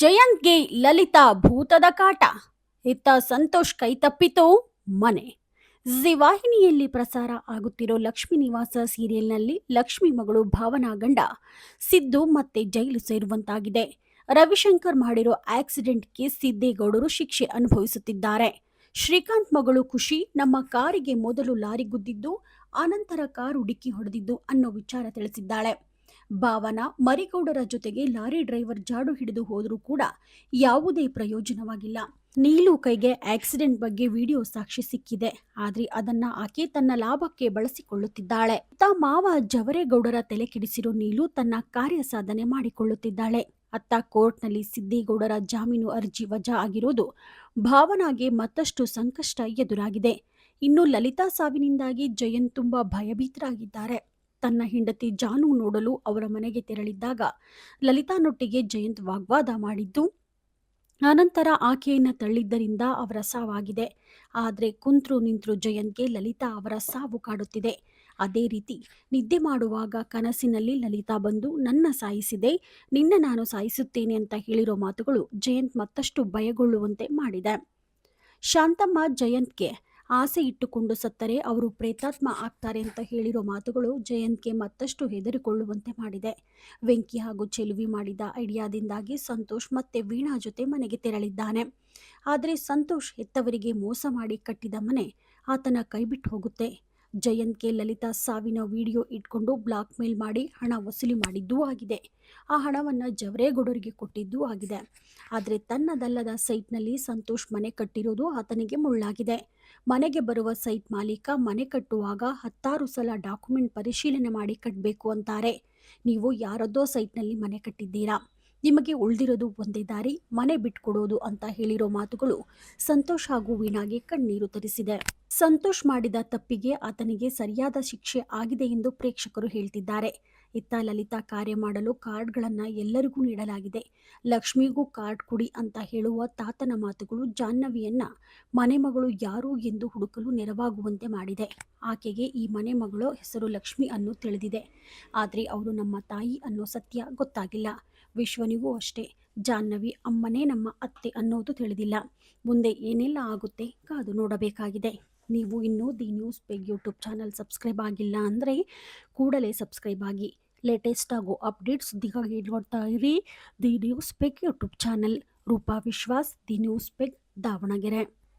ಜಯಂತ್ಗೆ ಲಲಿತಾ ಭೂತದ ಕಾಟ. ಇತ್ತ ಸಂತೋಷ್ ಕೈತಪ್ಪಿತು ಮನೆ. ಜಿ ವಾಹಿನಿಯಲ್ಲಿ ಪ್ರಸಾರ ಆಗುತ್ತಿರೋ ಲಕ್ಷ್ಮೀ ನಿವಾಸ ಸೀರಿಯಲ್ನಲ್ಲಿ ಲಕ್ಷ್ಮಿ ಮಗಳು ಭಾವನಾ ಗಂಡ. ಸಿದ್ದು ಮತ್ತೆ ಜೈಲು ಸೇರುವಂತಾಗಿದೆ. ರವಿಶಂಕರ್ ಮಾಡಿರೋ ಆಕ್ಸಿಡೆಂಟ್ಗೆ ಸಿದ್ದೇಗೌಡರು ಶಿಕ್ಷೆ ಅನುಭವಿಸುತ್ತಿದ್ದಾರೆ. ಶ್ರೀಕಾಂತ್ ಮಗಳು ಖುಷಿ, ನಮ್ಮ ಕಾರಿಗೆ ಮೊದಲು ಲಾರಿ ಗುದ್ದಿದ್ದು, ಆನಂತರ ಕಾರು ಡಿಕ್ಕಿ ಹೊಡೆದಿದ್ದು ಅನ್ನೋ ವಿಚಾರ ತಿಳಿಸಿದ್ದಾಳೆ. ಭಾವನ ಮರಿಗೌಡರ ಜೊತೆಗೆ ಲಾರಿ ಡ್ರೈವರ್ ಜಾಡು ಹಿಡಿದು ಹೋದರೂ ಕೂಡ ಯಾವುದೇ ಪ್ರಯೋಜನವಾಗಿಲ್ಲ. ನೀಲು ಕೈಗೆ ಆಕ್ಸಿಡೆಂಟ್ ಬಗ್ಗೆ ವಿಡಿಯೋ ಸಾಕ್ಷಿ ಸಿಕ್ಕಿದೆ. ಆದ್ರೆ ಅದನ್ನ ಆಕೆ ತನ್ನ ಲಾಭಕ್ಕೆ ಬಳಸಿಕೊಳ್ಳುತ್ತಿದ್ದಾಳೆ. ತ ಮಾವ ಜವರೇಗೌಡರ ತಲೆ ಕೆಡಿಸಿರೋ ನೀಲು ತನ್ನ ಕಾರ್ಯ ಸಾಧನೆ ಮಾಡಿಕೊಳ್ಳುತ್ತಿದ್ದಾಳೆ. ಅತ್ತ ಕೋರ್ಟ್ನಲ್ಲಿ ಸಿದ್ದೇಗೌಡರ ಜಾಮೀನು ಅರ್ಜಿ ವಜಾ ಆಗಿರೋದು ಭಾವನಾಗೆ ಮತ್ತಷ್ಟು ಸಂಕಷ್ಟ ಎದುರಾಗಿದೆ. ಇನ್ನು ಲಲಿತಾ ಸಾವಿನಿಂದಾಗಿ ಜಯಂತ್ ತುಂಬಾ ಭಯಭೀತರಾಗಿದ್ದಾರೆ. ತನ್ನ ಹೆಂಡತಿ ಜಾನು ನೋಡಲು ಅವರ ಮನೆಗೆ ತೆರಳಿದ್ದಾಗ ಲಲಿತಾನೊಟ್ಟಿಗೆ ಜಯಂತ್ ವಾಗ್ವಾದ ಮಾಡಿದ್ದು, ಅನಂತರ ಆಕೆಯನ್ನು ತಳ್ಳಿದ್ದರಿಂದ ಅವರ ಸಾವಾಗಿದೆ. ಆದರೆ ಕುಂತ್ರು ನಿಂತ್ರು ಜಯಂತ್ಗೆ ಲಲಿತಾ ಅವರ ಸಾವು ಕಾಡುತ್ತಿದೆ. ಅದೇ ರೀತಿ ನಿದ್ದೆ ಮಾಡುವಾಗ ಕನಸಿನಲ್ಲಿ ಲಲಿತಾ ಬಂದು, ನನ್ನ ಸಾಯಿಸಿದೆ, ನಿನ್ನ ನಾನು ಸಾಯಿಸುತ್ತೇನೆ ಅಂತ ಹೇಳಿರೋ ಮಾತುಗಳು ಜಯಂತ್ ಮತ್ತಷ್ಟು ಭಯಗೊಳ್ಳುವಂತೆ ಮಾಡಿದೆ. ಶಾಂತಮ್ಮ ಜಯಂತ್ಗೆ ಆಸೆ ಇಟ್ಟುಕೊಂಡು ಸತ್ತರೆ ಅವರು ಪ್ರೇತಾತ್ಮ ಆಗ್ತಾರೆ ಅಂತ ಹೇಳಿರೋ ಮಾತುಗಳು ಜಯಂತ್ಗೆ ಮತ್ತಷ್ಟು ಹೆದರಿಕೊಳ್ಳುವಂತೆ ಮಾಡಿದೆ. ವೆಂಕಿ ಹಾಗೂ ಚೆಲುವಿ ಮಾಡಿದ ಐಡಿಯಾದಿಂದಾಗಿ ಸಂತೋಷ್ ಮತ್ತೆ ವೀಣಾ ಜೊತೆ ಮನೆಗೆ ತೆರಳಿದ್ದಾನೆ. ಆದರೆ ಸಂತೋಷ್ ಹೆತ್ತವರಿಗೆ ಮೋಸ ಮಾಡಿ ಕಟ್ಟಿದ ಮನೆ ಆತನ ಕೈಬಿಟ್ಟು ಹೋಗುತ್ತೆ. ಜಯಂತ್ಗೆ ಲಲಿತಾ ಸಾವಿನ ವಿಡಿಯೋ ಇಟ್ಕೊಂಡು ಬ್ಲಾಕ್ ಮೇಲ್ ಮಾಡಿ ಹಣ ವಸೂಲಿ ಮಾಡಿದ್ದೂ ಆಗಿದೆ. ಆ ಹಣವನ್ನು ಜವರೇಗೌಡರಿಗೆ ಕೊಟ್ಟಿದ್ದೂ ಆಗಿದೆ. ಆದರೆ ತನ್ನದಲ್ಲದ ಸೈಟ್ನಲ್ಲಿ ಸಂತೋಷ್ ಮನೆ ಕಟ್ಟಿರೋದು ಆತನಿಗೆ ಮುಳ್ಳಾಗಿದೆ. ಮನೆಗೆ ಬರುವ ಸೈಟ್ ಮಾಲೀಕ ಮನೆ ಕಟ್ಟುವಾಗ ಹತ್ತಾರು ಸಲ ಡಾಕ್ಯುಮೆಂಟ್ ಪರಿಶೀಲನೆ ಮಾಡಿ ಕಟ್ಟಬೇಕು ಅಂತಾರೆ. ನೀವು ಯಾರದ್ದೋ ಸೈಟ್ನಲ್ಲಿ ಮನೆ ಕಟ್ಟಿದ್ದೀರಾ? ನಿಮಗೆ ಉಳಿದಿರೋದು ಒಂದೇ ದಾರಿ ಮನೆ ಬಿಟ್ಕೊಡೋದು ಅಂತ ಹೇಳಿರೋ ಮಾತುಗಳು ಸಂತೋಷ್ ಹಾಗೂ ವೀಣಾಗೆ ಕಣ್ಣೀರು ತರಿಸಿದೆ. ಸಂತೋಷ್ ಮಾಡಿದ ತಪ್ಪಿಗೆ ಆತನಿಗೆ ಸರಿಯಾದ ಶಿಕ್ಷೆ ಆಗಿದೆ ಎಂದು ಪ್ರೇಕ್ಷಕರು ಹೇಳ್ತಿದ್ದಾರೆ. ಇತ್ತ ಲಲಿತಾ ಕಾರ್ಯ ಮಾಡಲು ಕಾರ್ಡ್ಗಳನ್ನು ಎಲ್ಲರಿಗೂ ನೀಡಲಾಗಿದೆ. ಲಕ್ಷ್ಮಿಗೂ ಕಾರ್ಡ್ ಕುಡಿ ಅಂತ ಹೇಳುವ ತಾತನ ಮಾತುಗಳು ಜಾಹ್ನವಿಯನ್ನ ಮನೆ ಮಗಳು ಯಾರು ಎಂದು ಹುಡುಕಲು ನೆರವಾಗುವಂತೆ ಮಾಡಿದೆ. ಆಕೆಗೆ ಈ ಮನೆ ಮಗಳು ಹೆಸರು ಲಕ್ಷ್ಮಿ ಅನ್ನು ತಿಳಿದಿದೆ. ಆದರೆ ಅವರು ನಮ್ಮ ತಾಯಿ ಅನ್ನೋ ಸತ್ಯ ಗೊತ್ತಾಗಿಲ್ಲ. ವಿಶ್ವನಿಗೂ ಅಷ್ಟೇ. ಜಾಹ್ನವಿ ಅಮ್ಮನೇ ನಮ್ಮ ಅತ್ತೆ ಅನ್ನೋದು ತಿಳಿದಿಲ್ಲ. ಮುಂದೆ ಏನೆಲ್ಲ ಆಗುತ್ತೆ ಕಾದು ನೋಡಬೇಕಾಗಿದೆ. ನೀವು ಇನ್ನೂ the news peg YouTube channel subscribe ಆಗಿಲ್ಲ ಅಂದರೆ ಕೂಡಲೇ ಸಬ್ಸ್ಕ್ರೈಬ್ ಆಗಿ. ಲೇಟೆಸ್ಟ್ ಆಗೋ ಅಪ್ಡೇಟ್ಸ್ ಸುದ್ದಿಗಾಗಿ ನೋಡ್ತಾ ಇರಿ. The news peg YouTube channel Roopa Vishwas, the news peg Davanagere.